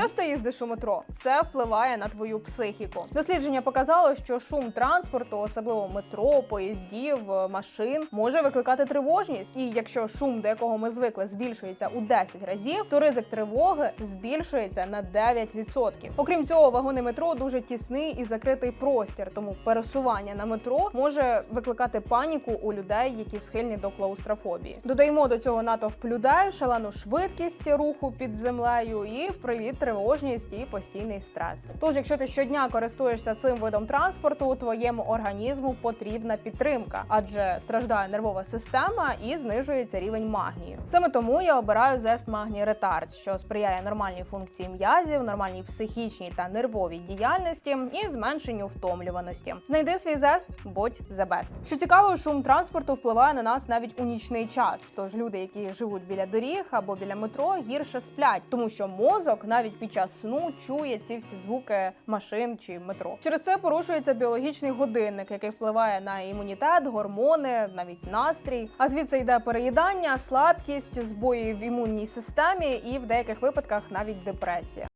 Часто їздиш у метро. Це впливає на твою психіку. Дослідження показало, що шум транспорту, особливо метро, поїздів, машин, може викликати тривожність. І якщо шум, до якого ми звикли, збільшується у 10 разів, то ризик тривоги збільшується на 9%. Окрім цього, вагони метро дуже тісний і закритий простір, тому пересування на метро може викликати паніку у людей, які схильні до клаустрофобії. Додаємо до цього натовп людей, шалену швидкість руху під землею і привіт, тривожність і постійний стрес. Тож, якщо ти щодня користуєшся цим видом транспорту, твоєму організму потрібна підтримка, адже страждає нервова система і знижується рівень магнію. Саме тому я обираю зест магній ретард, що сприяє нормальній функції м'язів, нормальній психічній та нервовій діяльності і зменшенню втомлюваності. Знайди свій зест, будь the best. Що цікаво, шум транспорту впливає на нас навіть у нічний час. Тож люди, які живуть біля доріг або біля метро, гірше сплять, тому що мозок навіть під час сну чує ці всі звуки машин чи метро. Через це порушується біологічний годинник, який впливає на імунітет, гормони, навіть настрій. А звідси йде переїдання, слабкість, збої в імунній системі і в деяких випадках навіть депресія.